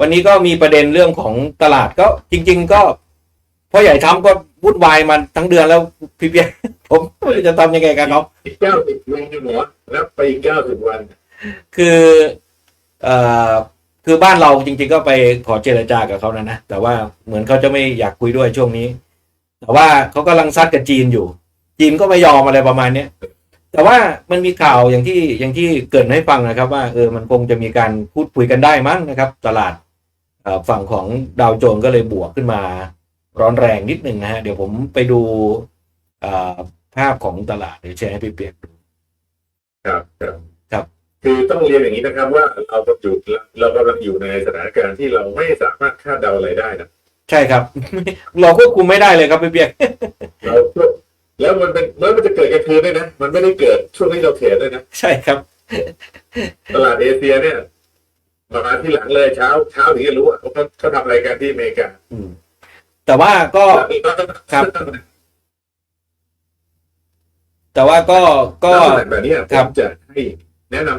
วันนี้ก็มีประเด็นเรื่องของตลาดก็จริง ๆ ก็พ่อใหญ่ทำก็วุ่นวายมาทั้งเดือนแล้วพี่เปียผมไม่รู้จะทำยังไงกันเนาะอีกเก้าสิบวันอยู่หมอแล้วไปอีกเก้าสิบวัน คือเอ่อคือบ้านเราจริง ๆ ก็ไปขอเจรจากับเขานะนะแต่ว่าเหมือนเขาจะไม่อยากคุยด้วยช่วงนี้ แต่ว่าเขากำลังซัดกับจีนอยู่ จีนก็ไม่ยอมอะไรประมาณเนี้ยแต่ว่ามันมีข่าวอย่างที่อย่างที่เกริดให้ฟังนะครับ ว่าเออมันคงจะมีการพูดคุยกันได้มั้งนะครับ ตลาดเอ่อ ฝั่งของดาวโจนส์ก็เลยบวกขึ้นมาร้อนแรงนิดหนึ่งนะฮะ เดี๋ยวผมไปดูเอ่อภาพของตลาดเดี๋ยวแชร์ให้พี่เปียกดูครับครับครับ คือต้องเรียนอย่างนี้นะครับ ว่าเรากำลังอยู่เรากำลังอยู่ในสถานการณ์ที่เราไม่สามารถคาดเดาอะไรได้นะใช่ครับ เราควบคุมไม่ได้เลยครับพี่เปียกเราแล้วมันเป็นแล้วมันจะเกิดกลางคืนด้วยนะ มันไม่ได้เกิดช่วงที่เราเทรดด้วยนะ ใช่ครับ ตลาดเอเชียเนี่ย มาที่หลังเลยเช้าเช้าถึงจะรู้ว่าเขาเขาทำอะไรกันที่อเมริกาอืม แต่ว่าก็ครับ แต่ว่าก็ก็ลักษณะแบบนี้คผรับมจะให้แนะน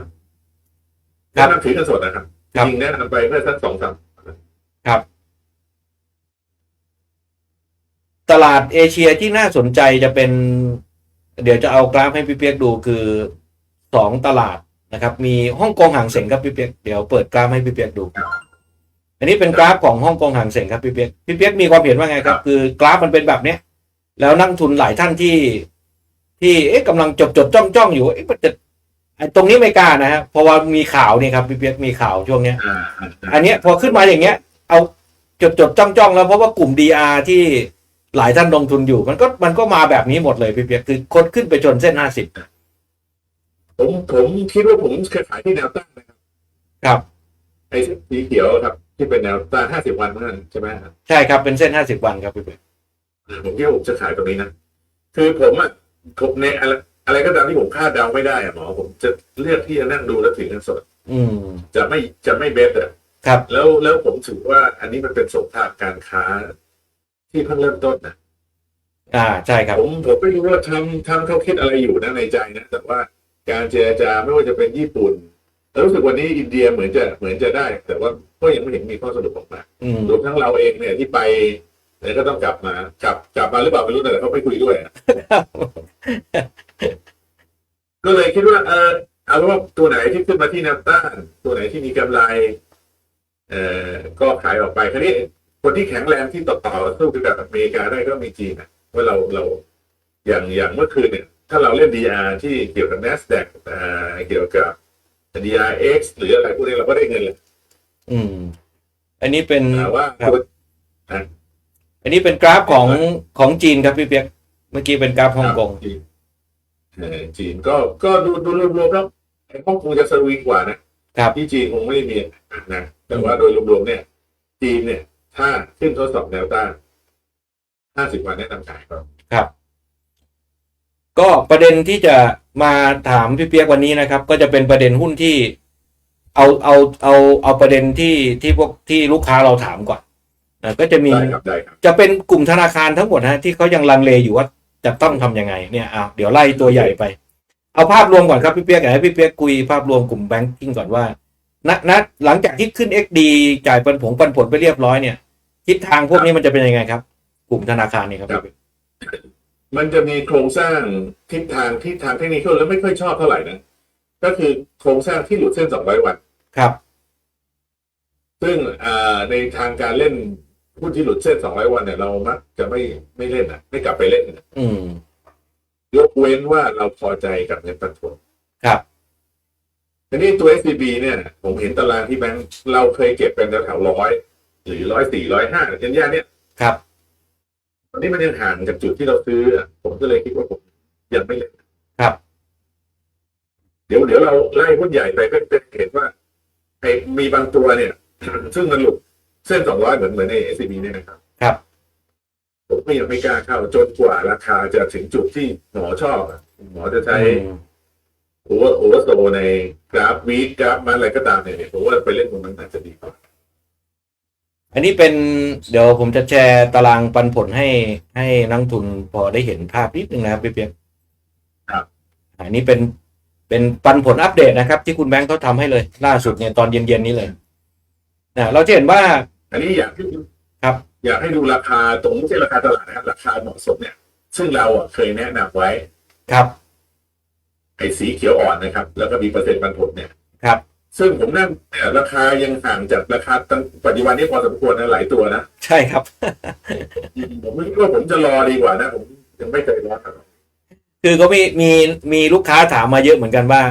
ำครัแนะบนำถือเงินสดนะครับครับจริงๆแนะนำไปเพื่อสักสองสามครับ ตลาดเอเชียที่น่าสนใจจะเป็น เดี๋ยวจะเอากราฟให้พี่เปียกดูคือสองตลาด นะครับมีฮ่องกงหางเสงครับพี่เปียกเดี๋ยวเปิดกราฟให้พี่เปียกดู อันนี้เป็นกราฟของฮ่องกงหางเสงครับพี่เปียกพี่เปียกมีความเห็นว่าไงครับ คือกราฟมันเป็นแบบเนี้ยแล้วนักทุนหลายท่านที่ ที่เอ๊ะกำลังจดจดจ้องจ้องอยู่เอ๊ะมันจะไอ้ตรงนี้ไม่กล้านะฮะเพราะว่ามีข่าวนี่ครับพี่เปียกมีข่าวช่วงเนี้ยอ่าอันเนี้ยพอขึ้นมาอย่างเงี้ย เอาจดจดจ้องจ้องแล้วเพราะว่ากลุ่ม DR ที่หลายท่านลงทุนอยู่ มันก็มันก็มาแบบนี้หมดเลยพี่เปียกคือคนขึ้นไปชนเส้นห้าสิบ ผมผมคิดว่าผมเคยขายที่แนวตั้งนะครับ ครับ ไอ้สีเขียวครับ ที่เป็นแนวต้านห้าสิบวันเมื่อนั้นใช่ไหมครับใช่ครับเป็นเส้นห้าสิบวันครับพี่เปียกผมคิดว่าผมจะขายตรงนี้นะคือผมอะผมในอะไรอะไรก็ตามที่ผมคาดเดาไม่ได้อะหมอผมจะเลือกที่จะนั่งดูแล้วถือเงินสดอืม จะไม่จะไม่เบสอะครับ แล้วแล้วผมถือว่าอันนี้มันเป็นสงครามการค้าที่เพิ่งเริ่มต้นนะอ่าใช่ครับ ผมผมไม่รู้ว่าทำทำเขาคิดอะไรอยู่นะในใจนะแต่ว่า การเจรจาไม่ว่าจะเป็นญี่ปุ่นแล้วรู้สึกวันนี้อินเดียเหมือนจะเหมือนจะได้ แต่ว่าก็ยังไม่เห็นมีข้อสรุปออกมาอืมรวมทั้งเราเองเนี่ยที่ไปเนี่ยก็ต้องกลับมากลับกลับมาหรือเปล่าไม่รู้แต่เขาไม่คุยด้วยอะก็เลยคิดว่า เออเอาเป็นว่าตัวไหนที่ขึ้นมาที่แนวต้านตัวไหนที่มีกำไร เอ่อก็ขายออกไปคราวนี้คนที่แข็งแรงที่ต่อต่อสู้กับอเมริกาได้ก็มีจีนนะว่าเราเราอย่างอย่างเมื่อคืนเนี่ย ถ้าเราเล่น DR ที่เกี่ยวกับ NASDAQ อ่าเกี่ยวกับ DRX หรืออะไรพวกนี้เราก็ได้เงินเลยอืม อันนี้เป็นแต่ว่าครับตัวอันนี้เป็นกราฟของของจีนครับพี่เปียก เมื่อกี้เป็นกราฟฮ่องกงจีนเออจีนก็ก็ดูดูรวมๆแล้วไอ้ฮ่องกงจะสวิงกว่านะครับที่จีนคงไม่ได้มีนะแต่ว่าโดยรวมๆเนี่ย จีนเนี่ย ถ้าขึ้นทดสอบแนวต้าน50วันแนะนำขายครับครับ ก็ประเด็นที่จะมาถามพี่เปียกวันนี้นะครับ ก็จะเป็นประเด็นหุ้นที่เอาเอาเอาเอาประเด็นที่ที่พวกที่ลูกค้าเราถามก่อนนะก็จะมีได้ครับได้ครับ จะเป็นกลุ่มธนาคารทั้งหมดฮะที่เขายังลังเลอยู่ว่าจะต้องทำยังไงเนี่ยอะเดี๋ยวไล่ตัวใหญ่ไป เอาภาพรวมก่อนครับพี่เปียกอยากให้พี่เปียกคุยภาพรวมกลุ่มแบงกิ้งก่อนว่าณณหลังจากที่ขึ้น XD จ่ายปันผงปันผลไปเรียบร้อยเนี่ยทิศทางพวกนี้มันจะเป็นยังไงครับ กลุ่มธนาคารนี่ครับพี่เปียก มันจะมีโครงสร้างทิศทางที่ทางเทคนิคแล้วไม่ค่อยชอบเท่าไหร่นะ ก็คือโครงสร้างที่หลุดเส้น200วัน ครับ ซึ่งอ่าในทางการเล่นหุ้นที่หลุดเส้น200วันเนี่ยเรามักจะไม่ไม่เล่นอะ ไม่กลับไปเล่นอะอืมยกเว้นว่าเราพอใจกับเงินปันผลครับทีนี้ตัว SCB เนี่ย ผมเห็นตารางที่แบงค์เราเคยเก็บเป็นแถวๆร้อยหรือร้อยสี่ร้อยห้าเช่นย่านเนี้ยครับ ตอนนี้มันยังห่างจากจุดที่เราซื้ออะผมก็เลยคิดว่าผมยังไม่เล่นครับ เดี๋ยวเดี๋ยวเราไล่หุ้นใหญ่ไปก็จะเห็นว่าไอ้มีบางตัวเนี่ย ซึ่งมันหลุดเส้นสองร้อยเหมือนเหมือนใน SCB เนี่ยนะครับ ครับ ผมก็ยังไม่กล้าเข้าจนกว่าราคาจะถึงจุดที่หมอชอบอะหมอจะใช้อืมโอเวอร์โอเวอร์โซในกราฟวีคกราฟมันอะไรก็ตามเนี่ยผมว่าไปเล่นตรงนั้นน่าจะดีกว่า อันนี้เป็นเดี๋ยวผมจะแชร์ตารางปันผลให้ให้นักทุนพอได้เห็นภาพนิดนึงนะครับพี่เปียกครับอันนี้เป็นเป็นปันผลอัปเดตนะครับ ที่คุณแบงค์เขาทำให้เลย ล่าสุดเนี่ยตอนเย็นๆนี้เลยนะเราจะเห็นว่า อันนี้อยากให้ครับ อยากให้ดูราคาตรงไม่ใช่ราคาตลาดนะครับ ราคาเหมาะสมเนี่ย ซึ่งเราอะเคยแนะนำไว้ครับไอ้สีเขียวอ่อนนะครับ แล้วก็มีเปอร์เซ็นต์ปันผลเนี่ย ครับ ซึ่งผมนั่งเนี่ยราคายังห่างจากราคาตั้งปัจจุบันนี้พอสมควรนะหลายตัวนะใช่ครับ ผมไม่รู้ว่าผมจะรอดีกว่านะ ผมยังไม่เคยรอครับคือก็มีมีมีลูกค้าถามมาเยอะเหมือนกันว่า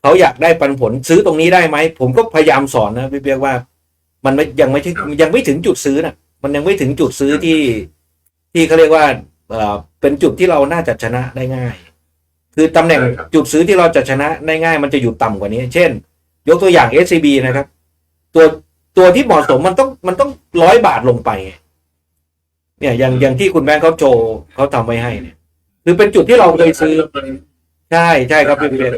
เขาอยากได้ปันผลซื้อตรงนี้ได้ไหม ผมก็พยายามสอนนะพี่เปียกว่า มันไม่ยังไม่ถึงยังไม่ถึงจุดซื้อน่ะมันยังไม่ถึงจุดซื้อที่ที่เขาเรียกว่าเอ่อเป็นจุดที่เราน่าจะชนะได้ง่าย คือตำแหน่งจุดซื้อที่เราจะชนะได้ง่าย มันจะอยู่ต่ำกว่านี้ เช่น ยกตัวอย่าง SCB นะครับ ตัวตัวที่เหมาะสมมันต้องมันต้องร้อยบาทลงไป เนี่ยอย่างอย่างที่คุณแบงค์เขาโชว์เขาทำไว้ให้เนี่ย คือเป็นจุดที่เราเคยซื้อ ใช่ใช่ครับพี่เปียก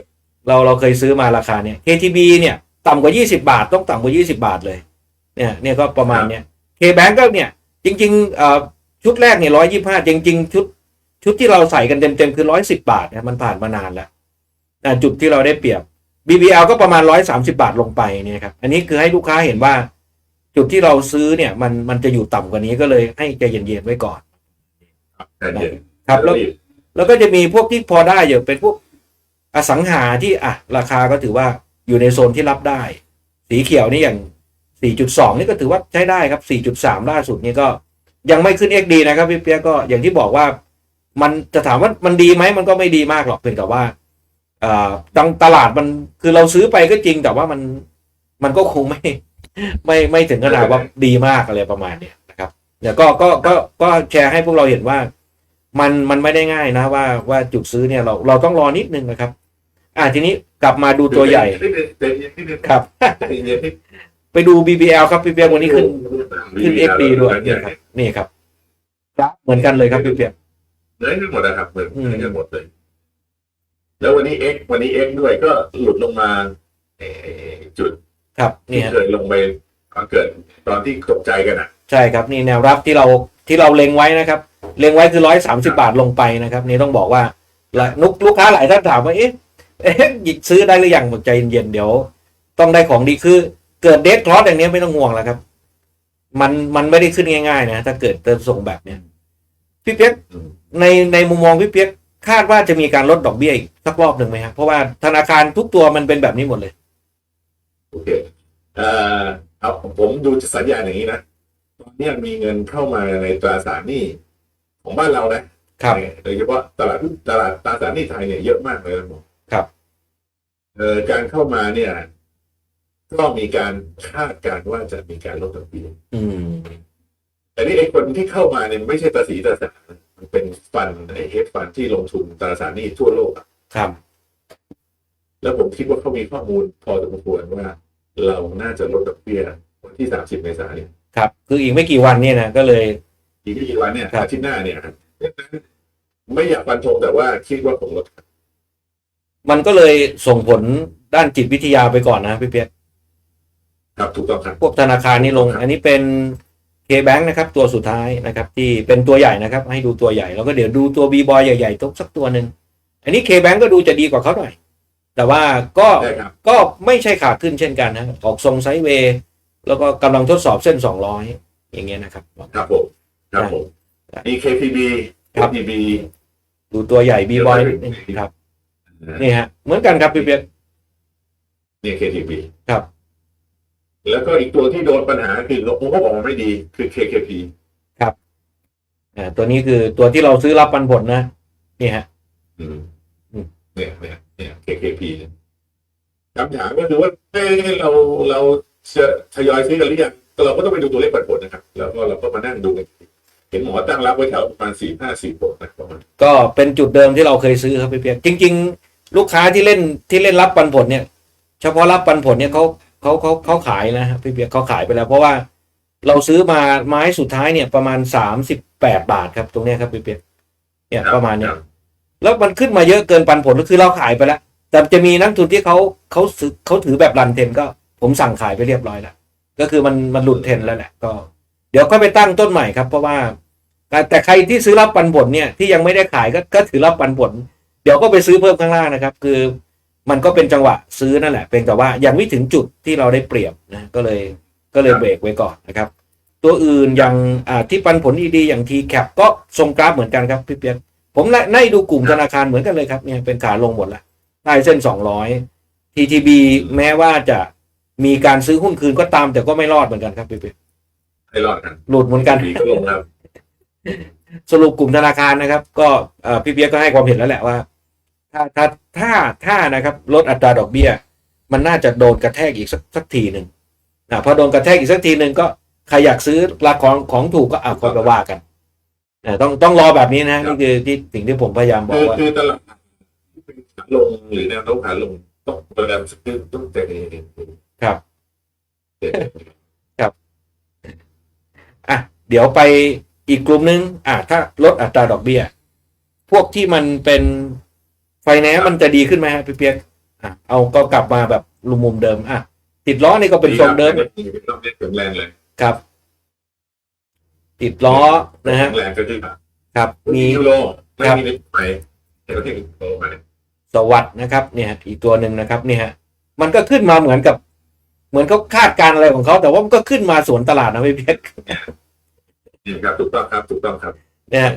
เราเราเคยซื้อมาราคาเนี่ย KTB เนี่ยต่ำกว่า20บาท ต้องต่ำกว่า20บาทเลย เนี่ยเนี่ยก็ประมาณเนี้ย KBank ก็เนี่ย จริงๆเอ่อชุดแรกเนี่ยร้อยยี่ห้าจริง ๆ ชุด ชุดที่เราใส่กันเต็มๆคือร้อยสิบาทนะมันผ่านมานานแล้วอ่าจุดที่เราได้เปรียบ BBL ก็ประมาณร้อยสามสิบาทลงไปเนี่ยครับอันนี้คือให้ลูกค้าเห็นว่าจุดที่เราซื้อเนี่ยมันมันจะอยู่ต่ำกว่านี้ก็เลยให้ใจเย็นๆไว้ก่อนครับแล้วแล้วก็จะมีพวกที่พอได้อยู่เป็นพวกอสังหาที่อะราคาก็ถือว่าอยู่ในโซนที่รับได้ สีเขียวนี่อย่าง 4.2 นี่ก็ถือว่าใช้ได้ครับ 4.3 ล่าสุดนี่ก็ยังไม่ขึ้น XD นะครับพี่เปียกก็อย่างที่บอกว่า มันจะถามว่ามันดีไหมมันก็ไม่ดีมากหรอกเพียงแต่ว่าเอ่อ ตังตลาดมันคือเราซื้อไปก็จริงแต่ว่ามันมันก็คงไม่ ไม่ไม่ถึงขนาดว่าดีมากอะไรประมาณเนี้ยนะครับเนี่ยก็ก็ก็ก็แชร์ให้พวกเราเห็นว่า มันมันไม่ได้ง่ายนะว่าว่าจุดซื้อเนี่ยเราเราต้องรอนิดนึงนะครับ อ่าทีนี้กลับมาดูตัวใหญ่ครับไปดู BBL ครับพี่เปียกวันนี้ขึ้นขึ้น XD ด้วยนี่ครับนี่ครับเหมือนกันเลยครับพี่เปียกเหมือนกันหมดนะครับเหมือนอืมกันหมดเลย แล้ววันนี้ X วันนี้ X ด้วยก็หลุดลงมาเอ่อจุดครับนี่ที่ฮะเคยลงไปตอนเกิดตอนที่ตกใจกันอะ ใช่ครับนี่แนวรับที่เราที่เราเล็งไว้นะครับ เล็งไว้คือร้อยสามสิบาทลงไปนะครับ นี่ต้องบอกว่าละนุกลูกค้าหลายท่านถามว่าเอ๊ะเอ๊ะหยิบซื้อได้หรือยังบอกใจเย็นๆเดี๋ยว ต้องได้ของดีคือเกิดเดทคลอสอย่างนี้ไม่ต้องห่วงแล้วครับ มันมันไม่ได้ขึ้นง่ายๆนะถ้าเกิดเติมส่งแบบเนี้ยพี่เปียกอืมในในมุมมองพี่เปียก คาดว่าจะมีการลดดอกเบี้ยอีกสักรอบหนึ่งไหมครับเพราะว่าธนาคารทุกตัวมันเป็นแบบนี้หมดเลย โอเคเอ่อเอาผมดูสัญญาณอย่างนี้นะตอนนี้มีเงินเข้ามาในตราสารหนี้ของบ้านเรานะครับโดยเฉพาะตลาดหุ้นตลาดตราสารหนี้ไทยเนี่ยเยอะมากเลยนะผมครับเอ่อการเข้ามาเนี่ย ก็มีการคาดการณ์ว่าจะมีการลดดอกเบี้ยอืมแต่นี่ไอ้คนที่เข้ามาเนี่ยไม่ใช่ภาษีตราสารมัน เป็นฟันไอ้เฮดฟันที่ลงทุนตราสารหนี้ทั่วโลกอะครับ แล้วผมคิดว่าเขามีข้อมูลพอสมควรว่า เราน่าจะลดดอกเบี้ยวันที่สามสิบเมษายนเนี่ยครับ คืออีกไม่กี่วันเนี่ยนะก็เลย อีกไม่กี่วันเนี่ยครับ อาทิตย์หน้าเนี่ยครับไม่อยากฟันธงแต่ว่าคิดว่าคงลดมันก็เลยส่งผลด้านจิตวิทยาไปก่อนนะพี่เปียกครับถูกต้องครับ พวกธนาคารนี่ลง ครับ อันนี้เป็น K-Bank นะครับตัวสุดท้ายนะครับที่เป็นตัวใหญ่นะครับให้ดูตัวใหญ่แล้วก็เดี๋ยวดูตัว B-Boy ใหญ่ๆตกสักตัวหนึ่งอันนี้ K-Bank ก็ดูจะดีกว่าเขาหน่อย แต่ว่าก็ได้ครับก็ไม่ใช่ขาขึ้นเช่นกันนะออกทรงไซด์เวย์แล้วก็กำลังทดสอบเส้น 200 อย่างเงี้ยนะครับครับผมครับผมครับมี KTB ครับ KTB ดูตัวใหญ่ B-Boy เดี๋นิยวดไปนึงครับนี่ฮะเหมือนกันครับพี่เปียกเนี่ย KTB ครับ แล้วก็อีกตัวที่โดนปัญหาคือลบงบออกมาไม่ดีคือ KKP อ่าตัวนี้คือตัวที่เราซื้อรับปันผลนะนี่ฮะอืมอืมเนี่ยเนี่ยเนี่ย KKP เนี่ยคำถามก็คือว่าเอ้ยเราเราจะทยอยซื้อกันหรือยังเราก็ต้องไปดูตัวเลขปันผลนะครับ แล้วก็เราก็มานั่งดูกันเห็นหมอตั้งรับไว้แถวประมาณสี่ห้าสี่หกนะประมาณก็เป็นจุดเดิมที่เราเคยซื้อครับพี่เปียกจริง ๆ ลูกค้าที่เล่นที่เล่นรับปันผลเนี่ย เฉพาะรับปันผลเนี่ยเขา เขาเขาเขาขายนะครับพี่เปียกเขาขายไปแล้ว เพราะว่าเราซื้อมาไม้สุดท้ายเนี่ยประมาณสามสิบแปดบาทครับตรงเนี้ยครับพี่เปียกเนี่ยประมาณเนี้ยแล้วมันขึ้นมาเยอะเกินปันผลก็คือเราขายไปแล้ว แต่จะมีนักทุนที่เขาเขาซื้อเขาถือแบบรันเทนก็ผมสั่งขายไปเรียบร้อยแล้วก็คือมันมันหลุดเทรนแล้วแหละก็ เดี๋ยวค่อยไปตั้งต้นใหม่ครับ เพราะว่าแต่แต่ใครที่ซื้อรับปันผลเนี่ยที่ยังไม่ได้ขายก็ก็ถือรับปันผลเดี๋ยวก็ไปซื้อเพิ่มข้างล่างนะครับ คือ มันก็เป็นจังหวะซื้อนั่นแหละเป็นแต่ว่ายังไม่ถึงจุดที่เราได้เปรียบนะก็เลยก็เลยเบรกไว้ก่อนนะครับ ตัวอื่นอย่างอ่าที่ปันผลดีๆอย่าง t c a p ก็ทรงกราฟเหมือนกันครับพี่เปียกผมไล่ไล่ดูกลุ่มธนาคารเหมือนกันเลยครับเนี่ยเป็นขาลงหมดละใต้เส้น 200 TTB แม้ว่าจะมีการซื้อหุ้นคืนก็ตามแต่ก็ไม่รอดเหมือนกันครับพี่เปียกให้รอดกันหลุดเหมือนกันดีก็ลงแล้วสรุปกลุ่มธนาคารนะครับ ก็เอ่อพี่เปียกก็ให้ความเห็นแล้วแหละว่า ถ้าถ้าถ้าถ้านะครับลดอัตราดอกเบี้ย มันน่าจะโดนกระแทกอีกสักสักทีหนึ่งนะพอโดนกระแทกอีกสักทีหนึ่งก็ใครอยากซื้อราคาของของถูกก็เอาก็ว่ากันนะต้องต้องรอแบบนี้นะนี่คือที่สิ่งที่ผมพยายามบอคืกอว่า คือตลาดเป็นขาลงหรือแนวโน้มขาลงต้องประกันซื้อต้องใจเย็นครับๆอะเดี๋ยวไปอีกกลุ่มนึงอะถ้าลดอัตราดอกเบี้ย พวกที่มันเป็น ไฟแนนซ์มันจะดีขึ้นไหมฮะพี่เปียกอะเอาก็กลับมาแบบลุมมุมเดิมอะติดล้อนี่ก็เป็นทรงเดิมเป็นรอบนี้แข็งแรงเลยครับ ติดล้อนะฮะแรงก็คือครับ มีมียูโรไม่ครับมีนิดไปเห็นว่าที่ยูโรไปสวัสดนะครับ เนี่ย อีกตัวหนึ่งนะครับ เนี่ยฮะมันก็ขึ้นมาเหมือนกับ เหมือนเขาคาดการณ์อะไรของเขาแต่ว่ามันก็ขึ้นมาสวนตลาดนะพี่เพียกนี่ครับถูกต้องครับถูกต้องครับ เนี่ย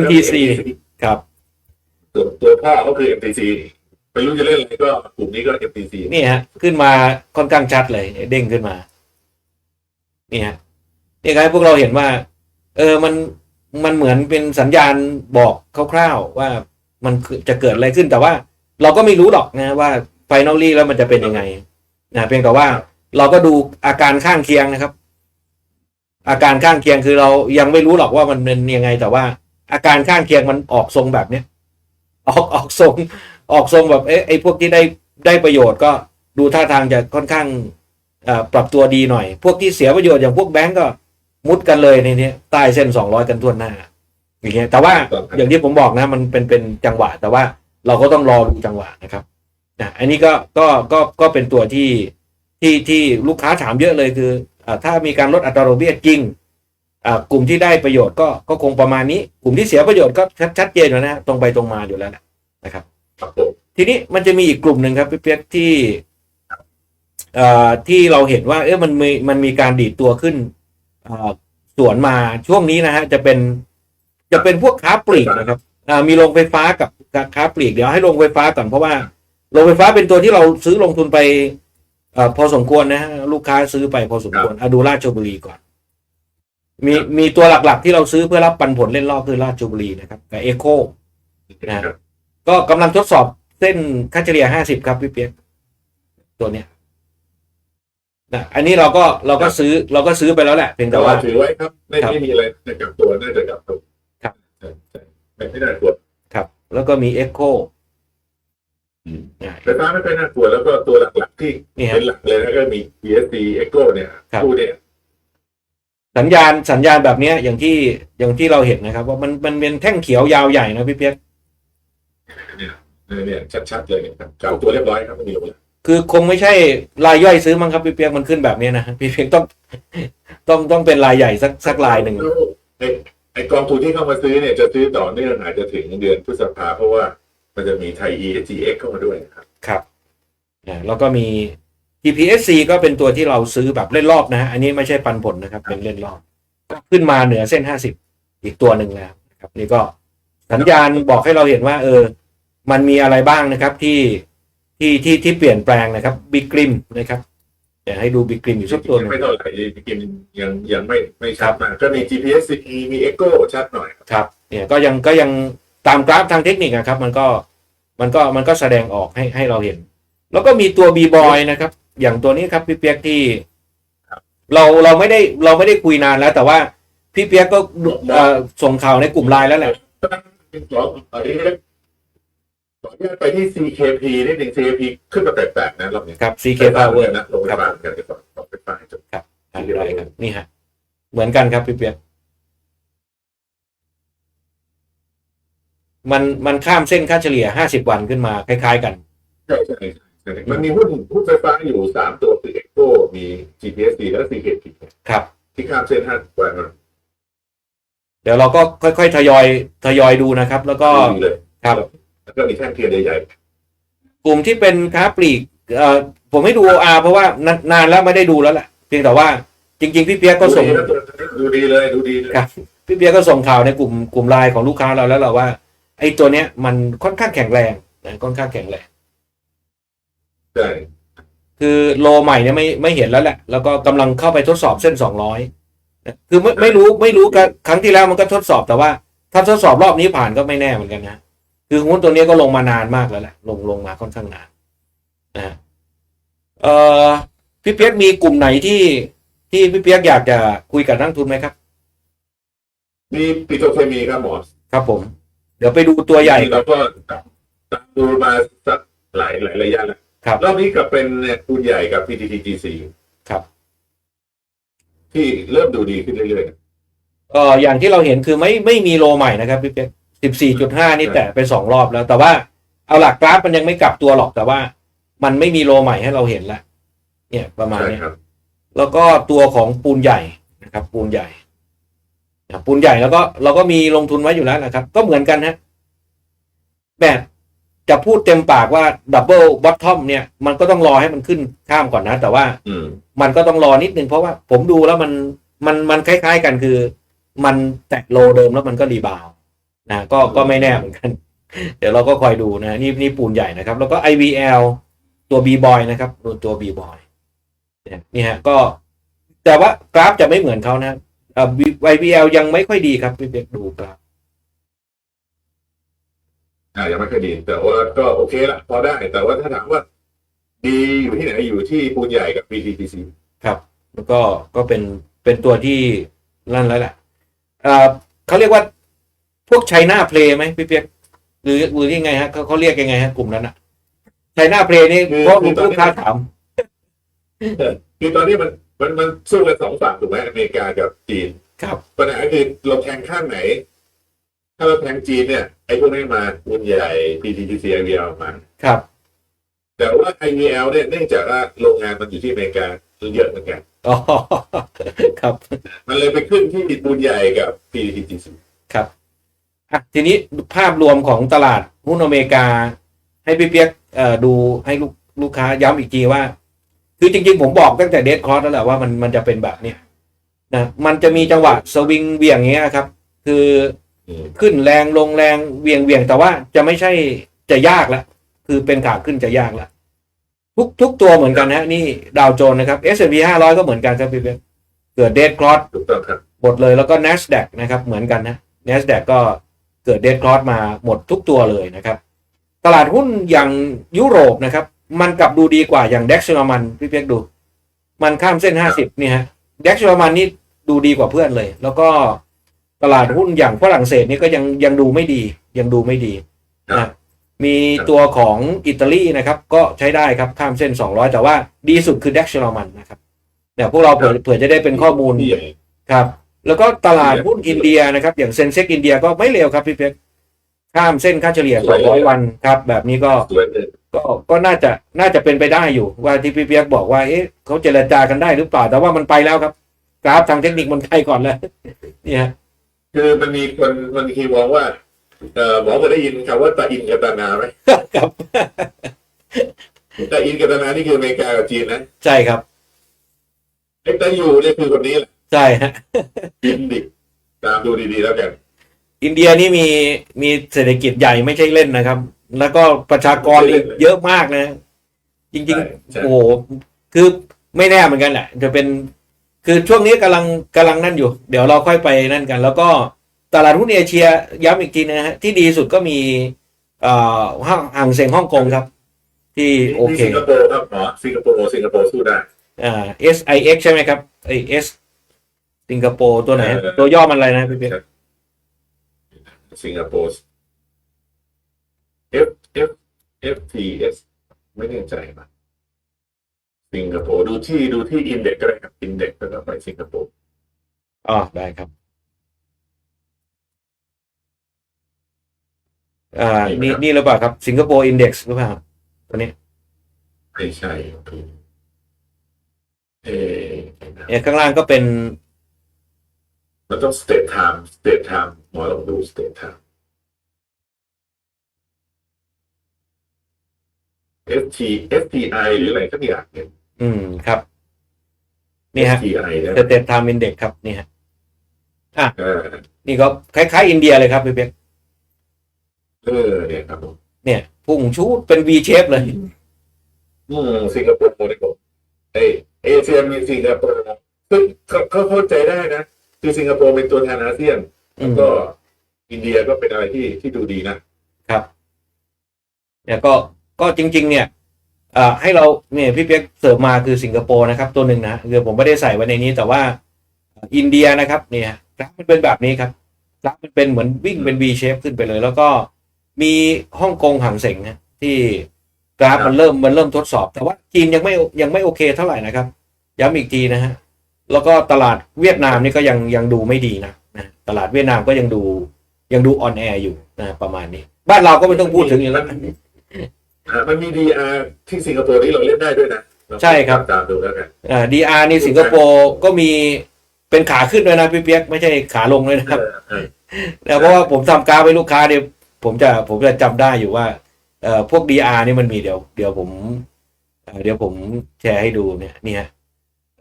MTC ครับ ตัวตัวพ่อก็คือ MTC ไม่รู้จะเล่นอะไรก็กลุ่มนี้ก็ MTC นี่ฮะ ขึ้นมาค่อนข้างชัดเลยเด้งขึ้นมา นี่ฮะนี่ครับพวกเราเห็นว่า เออมันมันเหมือนเป็นสัญญาณบอกคร่าวๆว่ามันจะเกิดอะไรขึ้นแต่ว่า เราก็ไม่รู้หรอกนะว่าไฟนอลลี่แล้วมันจะเป็นยังไงนะเพียงแต่ว่าเราก็ดูอาการข้างเคียงนะครับ อาการข้างเคียงคือเรายังไม่รู้หรอกว่ามันเป็นยังไง แต่ว่า อาการข้างเคียงมันออกทรงแบบเนี้ย ออกออกทรงออกทรงแบบเอ๊ะไอ้พวกที่ได้ได้ประโยชน์ก็ดูท่าทางจะค่อนข้างเอ่อปรับตัวดีหน่อย พวกที่เสียประโยชน์อย่างพวกแบงก์ก็มุดกันเลยในนี้ใต้เส้นสองร้อยกันทั่วหน้า อย่างเงี้ยแต่ว่าอย่างที่ผมบอกนะ มันเป็นเป็นจังหวะ แต่ว่าเราก็ต้องรอดูจังหวะนะครับนะอันนี้ก็ก็ก็ก็เป็นตัวที่ที่ที่ลูกค้าถามเยอะเลยคืออ่าถ้ามีการลดอัตราดอกเบี้ยจริงอ่า กลุ่มที่ได้ประโยชน์ก็ก็คงประมาณนี้ กลุ่มที่เสียประโยชน์ก็ชัดชัดเจนอยู่นะฮะตรงไปตรงมาอยู่แล้วแหละนะครับครับผมทีนี้มันจะมีอีกกลุ่มหนึ่งครับพี่เปียกที่เอ่อที่เราเห็นว่า เอ๊ะมันมีมันมีการดีดตัวขึ้นเอ่อสวนมาช่วงนี้นะฮะจะเป็นจะเป็นพวกค้าปลีกนะครับอ่ามีโรงไฟฟ้ากับค้าปลีกเดี๋ยวให้โรงไฟฟ้าก่อนเพราะว่าโรงไฟฟ้าเป็นตัวที่เราซื้อลงทุนไปเอ่อพอสมควรนะฮะลูกค้าซื้อไปพอสมควรอะดูราชบุรีก่อน มีมีตัวหลักๆ ที่เราซื้อเพื่อรับปันผลเล่นรอบคือราชบุรีนะครับกับเอโคนะก็กำลังทดสอบเส้นค่าเฉลี่ยห้าสิบครับพี่เปียกตัวเนี้ยนะอันนี้เราก็เราก็ซื้อเราก็ซื้อไปแล้วแหละเพียงแต่แต่ว่าว่า ถือไว้ครับ ไม่ครับ ไม่มีอะไรจะกลับตัวน่าจะกลับตัวครับ ใช่ใช่ไม่ไม่น่ากลัวครับ แล้วก็มีเอ็กโค ไฟฟ้าไม่ค่อยน่ากลัวแล้วก็ตัวหลักๆที่นี่ฮะเป็นหลักเลยนะก็มี ESC Echo เนี่ยครับ คู่เนี่ย สัญญาณสัญญาณแบบเนี้ย อย่างที่อย่างที่เราเห็นนะครับ ว่ามันมันเป็นแท่งเขียวยาวใหญ่นะพี่เปียกเนี่ยเนี่ยชัดๆเลยเนี่ยครับกลับตัวเรียบร้อยครับไม่มีลงเลยคือคงไม่ใช่รายย่อยซื้อมั้งครับพี่เปียกมันขึ้นแบบเนี้ยนะพี่เปียกต้องต้องต้องเป็นรายใหญ่สักสักรายหนึ่งแล้วไอ้ไอ้กองทุนที่เข้ามาซื้อเนี่ยจะซื้อต่อเนื่องอาจจะถึงเดือนพฤษภาเพราะว่ามันจะมีไทย ESGX เข้ามาด้วยนะครับ ครับอ่าแล้วก็มี GPSC ก็เป็นตัวที่เราซื้อแบบเล่นรอบนะฮะอันนี้ไม่ใช่ปันผลนะครับ เป็นเล่นรอบก็ขึ้นมาเหนือเส้นห้าสิบอีกตัวหนึ่งแล้วนะครับ นี่ก็สัญญาณบอกให้เราเห็นว่า เออ มันมีอะไรบ้างนะครับที่ที่ที่ที่เปลี่ยนแปลงนะครับบิ๊กกริมนะครับเดี๋ยวให้ดูบิ๊กกริมอยู่สักตัวหนึง ไม่เท่าไหร่กินยังยังไม่ไม่ชัดมากก็มี GPS CE มี Echo ชัดหน่อยครับครับเนี่ยก็ยังก็ยังตามกราฟทางเทคนิคอะครับ มันก็มันก็มันก็แสดงออกให้ให้เราเห็น แล้วก็มีตัวบีบอยนะครับ อย่างตัวนี้ครับพี่เปียกที่เราเราไม่ได้เราไม่ได้คุยนานแล้ว แต่ว่าพี่เปียกก็เอ่อส่งข่าวในกลุ่มไลน์แล้วแหละขอขออนุญาตขออนุญาตไปที่ CKP นิดหนึ่ง CKP ขึ้นมาแปลกๆนะรอบนี้ครับ CK ไฟฟ้า Power นะลงไฟฟ้าเหมือนกันเดี๋ยวก่อนลงไฟฟ้าให้จบอ่าได้ครับนี่ฮะ เหมือนกันครับพี่เปียกมันมันข้ามเส้นค่าเฉลี่ยห้าสิบวันขึ้นมาคล้าย ๆ กันใช่ใช่ใช่ มันมีหุ้นหุ้นไฟฟ้าอยู่สามตัวคือ Echo มี GPSC แล้วก็ CKP ครับ ที่ข้ามเส้นห้าวันมันเดี๋ยวเราก็ค่อยๆทยอยทยอยดูนะครับ แล้วก็ดีเลยครับแล้วก็มีแท่งเทียนใหญ่กลุ่มที่เป็นค้าปลีกเอ่อผมให้ดู OR เพราะว่านานนานแล้วไม่ได้ดูแล้วแหละเพียงแต่ว่าจริง ๆ พี่เปียกก็ส่งดูดีนะตัวดูดีเลยดูดีเลยครับพี่เบียร์ก็ส่งข่าวในกลุ่มกลุ่มไลน์ของลูกค้าเราแล้วเราว่า ไอ้ตัวเนี้ยมันค่อนข้างแข็งแรงนะค่อนข้างแข็งแรง ใช่ คือโลใหม่เนี่ยไม่ไม่เห็นแล้วแหละ แล้วก็กำลังเข้าไปทดสอบเส้นสองร้อยคือไม่ไม่รู้ไม่รู้กันครั้งที่แล้วมันก็ทดสอบแต่ว่า ถ้าทดสอบรอบนี้ผ่านก็ไม่แน่เหมือนกันนะคือหุ้นตัวนี้ก็ลงมานานมากแล้วแหละ ลงลงมาค่อนข้างนานนะฮะเอ่อพี่เปียกมีกลุ่มไหนที่ที่พี่เปียกอยากจะคุยกับนักลงทุนไหมครับ มีปิโตรเคมีครับหมอครับผม เดี๋ยวไปดูตัวใหญ่เราก็ตามดูมาสักหลายหลายระยะแล้ว ครับ รอบนี้กลับเป็นเนี่ยคุณใหญ่กับ PTTGC ครับ ที่เริ่มดูดีขึ้นเรื่อยเอ่ออย่างที่เราเห็นคือไม่ไม่มีโลใหม่นะครับพี่เป๊กสิบสี่จุดห้านี่ใช่แตะไปสองรอบแล้ว แต่ว่าเอาหลักกราฟมันยังไม่กลับตัวหรอกแต่ว่า มันไม่มีโลใหม่ให้เราเห็นแล้วเนี่ยประๆมาณใช่เนี้ยครับ แล้วก็ตัวของปูนใหญ่นะครับ ปูนใหญ่นะปูนใหญ่แล้วก็เราก็มีลงทุนไว้อยู่แล้วนะครับ ก็เหมือนกันฮะแบบ จะพูดเต็มปากว่าดับเบิลบอททอมเนี่ย มันก็ต้องรอให้มันขึ้นข้ามก่อนนะ แต่ว่าอืม มันก็ต้องรอนิดนึงเพราะว่าผมดูแล้วมันมันมันคล้าย ๆกันคือ มันแตะโลเดิมแล้วมันก็รีบาวด์นะก็ก็ไม่แน่เหมือนกัน เดี๋ยวเราก็คอยดูนะนี่นี่ปูนใหญ่นะครับ แล้วก็ IVL ตัว B boy นะครับตัวตัว B boy เนี่ยนี่ฮะก็ แต่ว่ากราฟจะไม่เหมือนเขานะเอ่อ IVL ยังไม่ค่อยดีครับพี่เป๊กดูกราฟ อ่ายังไม่ค่อยดี แต่ว่าก็โอเคละพอได้ แต่ว่าถ้าถามว่า ดีอยู่ที่ไหนอยู่ที่ปูนใหญ่กับ PTTGC ครับ แล้วก็ก็เป็นเป็นตัวที่ลั่นแล้วแหละเอ่อเขาเรียกว่าพวกไชน่าเพลย์ไหมพี่เปียกหรือหรือยังไงฮะเขาเขาเรียกยังไงฮะกลุ่มนั้นอะไชน่าเพลย์นี่คือเพราะคือตอนนี้ลูกค้าถามคือตอนนี้มันมันมันสู้กันสองฝั่งถูกไหมอเมริกากับจีน ครับปัญหาคือเราแทงข้างไหน ถ้าเราแทงจีนเนี่ย ไอ้พวกนี้มาปูนใหญ่ PTTGC IVL มา ครับ แต่ว่า IVL เนี่ยเนื่องจากว่าโรงงานมันอยู่ที่อเมริกาเยอะเหมือนกัน อ๋อ ครับ มันเลยไปขึ้นที่ปูนใหญ่กับ PTTGC ครับอะทีนี้ภาพรวมของตลาดหุ้นอเมริกา ให้พี่เปียกเอ่อดูให้ลูกลูกค้าย้ำอีกทีว่า คือจริงๆ ผมบอกตั้งแต่เดทคอร์สแล้วแหละว่ามันมันจะเป็นแบบเนี้ยนะมันจะมีจังหวะสวิงเวียงอย่างเงี้ยครับ คืออืม ขึ้นแรงลงแรงเวียงเวียงแต่ว่าจะไม่ใช่จะยากแล้วคือเป็นขาขึ้นจะยากแล้วทุกทุกตัวเหมือนกันนะนี่ดาวโจนส์นะครับ S&P 500 ก็เหมือนกันครับพี่เปียกเกิดเดทคอร์สถูกต้องครับหมดเลยแล้วก็ NASDAQ นะครับ เหมือนกันนะ NASDAQ ก็เกิดเด d ค r อ s มาหมดทุกตัวเลยนะครับ ตลาดหุ้นอย่างยุโรปนะครับ มันกลับดูดีกว่าอย่าง DAX เยอรมันพี่เปียกดู มันข้ามเส้น 50นี่ฮะ DAX เยอรมันนี่ดูดีกว่าเพื่อนเลย แล้วก็ ตลาดหุ้นอย่างฝรั่งเศสนี่ก็ยังยังดูไม่ดี ยังดูไม่ดีครันะบมีตัวของอิตาลีนะครับ ก็ใช้ได้ครับข้ามเส้น 200 แต่ว่าดีสุดคือ DAX เยอรมันนะครับเนี่ยพวกเราเผื่อเผื่อจะได้เป็นข้อมูลที่ใหญ่ครับ แล้วก็ตลาดหุ้นอินเดียนะครับ อย่างเซ็นเซ็กอินเดียก็ไม่เลวครับพี่เพชรข้ามเส้นค่าเฉลี่ย200 วันครับ แบบนี้ก็สวยเลยก็ก็น่าจะน่าจะเป็นไปได้อยู่ ว่าที่พี่เปียกบอกว่าเอ๊ะเขาเจรจากันได้หรือเปล่าแต่ว่ามันไปแล้วครับ กราฟทางเทคนิคมันไปก่อนแล้วเนี่ยฮะ คือมันมีคนมันคีมองว่า เอ่อหมอเคยได้ยินคำว่าตาอินกับตานาไหมครับตาอินกับตานานี่คืออเมริกากับจีนนะใช่ครับไอ้ตาอยู่เนี่ยคือคนนี้แหละใช่ฮะอินดิตามดูดีๆแล้วกันอินเดียนี่มีมีเศรษฐกิจใหญ่ไม่ใช่เล่นนะครับ แล้วก็ประชากรนี่เยอะมากนะ จริงใช่ๆใช่โอ้โหคือไม่แน่เหมือนกันแหละจะเป็น คือช่วงนี้กำลังกำลังนั่นอยู่ เดี๋ยวเราค่อยไปนั่นกัน แล้วก็ตลาดหุ้นเอเชียย้ำอีกทีนะฮะที่ดีสุดก็มีเอ่อห้างห่างเสียงฮ่องกงครับ ที่โอเคที่สิงคโปร์ครับหมอสิงคโปร์สิงคโปร์สู้ได้อ่า SIX ใช่ไหมครับไอ S สิงคโปร์ตัวไหนฮะเออตัวย่อมันอะไรนะพี่เปียกสิงคโปร์ F F F T S ไม่แน่ใจป่ะ สิงคโปร์ดูที่ดูที่อินเด็กก็ได้ครับอินเด็กก็ต้องไปสิงคโปร์อ๋อได้ครับอ่านี่นี่หรือเปล่าครับ สิงคโปร์อินเด็กซ์หรือเปล่าตัวนี้ไม่ใช่เออเนี่ยข้างล่างก็เป็นมันต้องสเตทไทม์สเตทไทม์หมอลองดูสเตทไทม์ F T F T I หรืออะไรสักอย่างเนี่ย อืมครับ นี่ฮะ SGI นะสเตทไทม์อินเด็กครับ นี่ฮะ เออนี่ก็คล้ายๆ อินเดียเลยครับพี่เป๊กเออเนี่ยครับผมเนี่ยพุ่งชูดเป็น V shape เลย อืมสิงคโปร์นี่ผมเอยเอเชียมีสิงคโปร์ซึ่งเขาเขาเข้าใจได้นะ คือสิงคโปร์เป็นตัวแทนอาเซียน อืม ก็อินเดียก็เป็นอะไรที่ที่ดูดีนะ ครับ เนี่ยก็ก็จริง ๆ เนี่ย อ่าให้เราเนี่ยพี่เปียกเสิร์ฟมาคือสิงคโปร์นะครับ ตัวหนึ่งนะคือผมไม่ได้ใส่ไว้ในนี้แต่ว่าอินเดียนะครับ เนี่ยกราฟมันเป็นแบบนี้ครับกราฟมันเป็นเหมือนวิ่งเป็น V shape ขึ้นไปเลย แล้วก็มีฮ่องกงหังเสงนะที่กราฟมันเริ่มมันเริ่มทดสอบ แต่ว่าจีนยังไม่ยังไม่โอเคเท่าไหร่นะครับ ย้ำอีกทีนะฮะแล้วก็ตลาดเวียดนามนี่ก็ยังยังดูไม่ดีนะนะตลาดเวียดนามก็ยังดูยังดูออนแอร์อยู่นะประมาณนี้ บ้านเราก็ไม่ต้องพูดถึงอยู่แล้วอ่า มันมีดีอาที่สิงคโปร์ที่เราเล่นได้ด้วยนะเราใช่ครับ ตามดูแล้วกันอ่าดีอาร์นี่สิงคโปร์ก็มีเป็นขาขึ้นด้วยนะพี่เปียกไม่ใช่ขาลงเลยนะครับเออเออแต่เพราะว่าผมทำกราฟให้ลูกค้าเนี่ยผมจะผมจะจำได้อยู่ว่าเอ่อพวกดีอาร์นี่มันมีเดี๋ยว เดี๋ยวผมเอ่อเดี๋ยวผมแชร์ให้ดูเนี่ยนี่ฮะ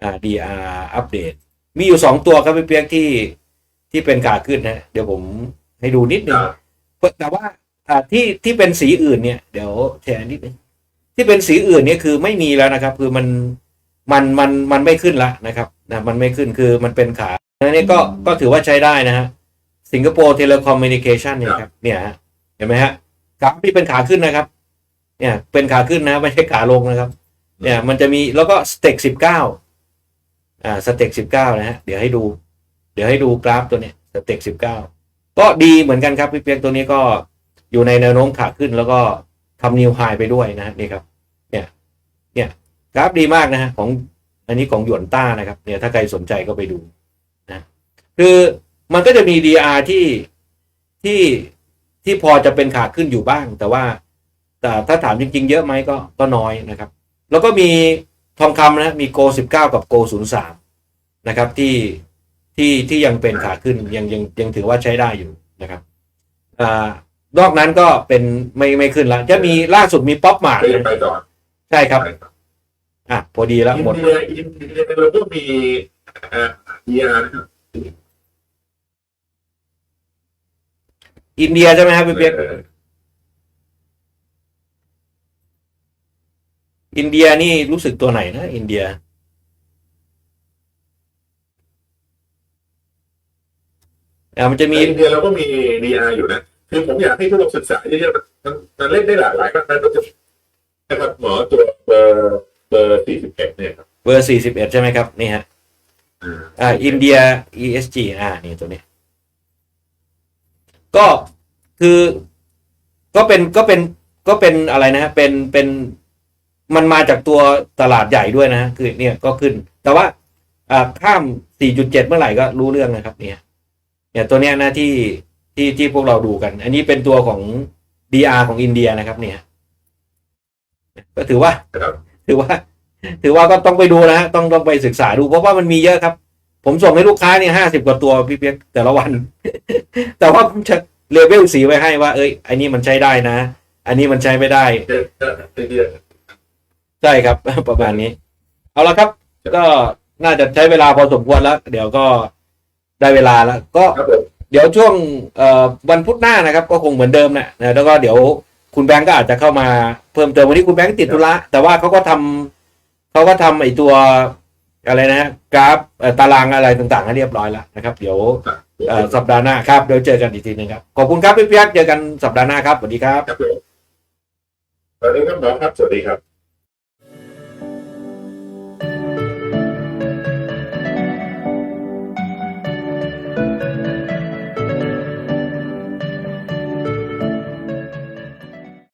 อ่าดีอาร์อัปเดต มีอยู่สองตัวครับพี่เปียกที่ที่เป็นขาขึ้นนะ เดี๋ยวผมให้ดูนิดนึงอ่าแต่ว่า อ่าที่ที่เป็นสีอื่นเนี่ยเดี๋ยวแชร์นิดนึงที่เป็นสีอื่นเนี่ยคือไม่มีแล้วนะครับ คือมันมันมันมันไม่ขึ้นละนะครับนะมันไม่ขึ้นคือมันเป็นขาอันนี้ก็ก็ถือว่าใช้ได้นะฮะสิงคโปร์เทเลคอมมิวนิเคชันเนี่ยครับเนี่ยฮะเห็นไหมฮะกราฟที่เป็นขาขึ้นนะครับ เนี่ย เป็นขาขึ้นนะไม่ใช่ขาลงนะครับ เนี่ยมันจะมีแล้วก็สเต็กสิบเก้าอ่าสเต็กสิบเก้านะฮะเดี๋ยวให้ดู เดี๋ยวให้ดูกราฟตัวเนี้ยสเต็กสิบเก้าก็ดีเหมือนกันครับพี่เปียกตัวนี้ก็ อยู่ในแนวโน้มขาขึ้นแล้วก็ทำนิวไฮไปด้วยนะฮะนี่ครับ เนี่ย เนี่ยกราฟดีมากนะฮะของอันนี้ของหยวนต้านะครับ เนี่ยถ้าใครสนใจก็ไปดูนะคือมันก็จะมี DR ที่ที่ที่พอจะเป็นขาขึ้นอยู่บ้าง แต่ว่า แต่ถ้าถามจริง ๆ เยอะไหมก็ก็น้อยนะครับ แล้วก็มีทองคำนะมีโกสิบเก้ากับโกศูนย์สามนะครับที่ที่ที่ยังเป็นขาขึ้นยังยังยังถือว่าใช้ได้อยู่นะครับอ่า นอกนั้นก็เป็นไม่ไม่ขึ้นละจะมีล่าสุดมีป๊อปมาร์ก็ยังไปต่อใช่ครับไปต่ออะ พอดีแล้วอิหมนดเดียอินเดียเราก็มีเอ่อดีอาร์นะครับอินเดียใช่ไหมครับพี่เปียกเอออินเดียนี่รู้สึกตัวไหนนะ อินเดีย อ่ามันจะมีอินเดียเราก็มีดีอาร์อยู่นะ คือผมอยากให้ทุกคนศึกษาเยอะๆมันมันมันเล่นได้หลากหลายมากนะนะครับหมอตัวเบอร์เบอร์สี่สิบเอ็ดเนี่ยครับเบอร์สี่สิบเอ็ดใช่ไหมครับ นี่ฮะอ่าอ่าอินเดีย ESG อ่านี่ตัวนี้ ก็คือก็เป็นก็เป็นก็เป็นอะไรนะฮะเป็นเป็นมันมาจากตัวตลาดใหญ่ด้วยนะฮะคือเนี่ยก็ขึ้น แต่ว่าอ่าข้าม 4.7 เมื่อไหร่ก็รู้เรื่องนะครับ เนี่ย เนี่ยตัวเนี้ยนะที่ ที่ที่พวกเราดูกัน อันนี้เป็นตัวของ DR ของอินเดียนะครับ เนี่ย ก็ถือว่าครับถือว่า ถือว่าก็ต้องไปดูนะฮะต้องต้องไปศึกษาดูเพราะว่ามันมีเยอะครับ ผมส่งให้ลูกค้าเนี่ยห้าสิบกว่าตัวพี่เปียกแต่ละวัน แต่ว่าผมจะเลเวลสีไว้ให้ว่า เอ้ยอันนี้มันใช้ได้นะ อันนี้มันใช้ไม่ได้เดี๋ยวเดี๋ยวเดี๋ยวใช่ครับ ประมาณนี้ เอาละครับ ก็น่าจะใช้เวลาพอสมควรแล้ว เดี๋ยวก็ได้เวลาแล้ว ก็ครับผม เดี๋ยวช่วงวันพุธหน้านะครับ ก็คงเหมือนเดิมนะนะแล้วก็เดี๋ยวคุณแบงก์ก็อาจจะเข้ามาเพิ่มเติมวันนี้คุณแบงก์ติดธุระแต่ว่าเขาก็ทำเขาก็ทำไอตัวอะไรนะกราฟตารางอะไรต่างๆให้เรียบร้อยแล้วนะครับ เดี๋ยวสัปดาห์หน้าครับเดี๋ยวเจอกันอีกทีหนึงครับขอบคุณครับพี่เปียกเจอกันสัปดาห์หน้าครับสวัสดีครับสวัสดีครับหมอครับสวัสดีครับ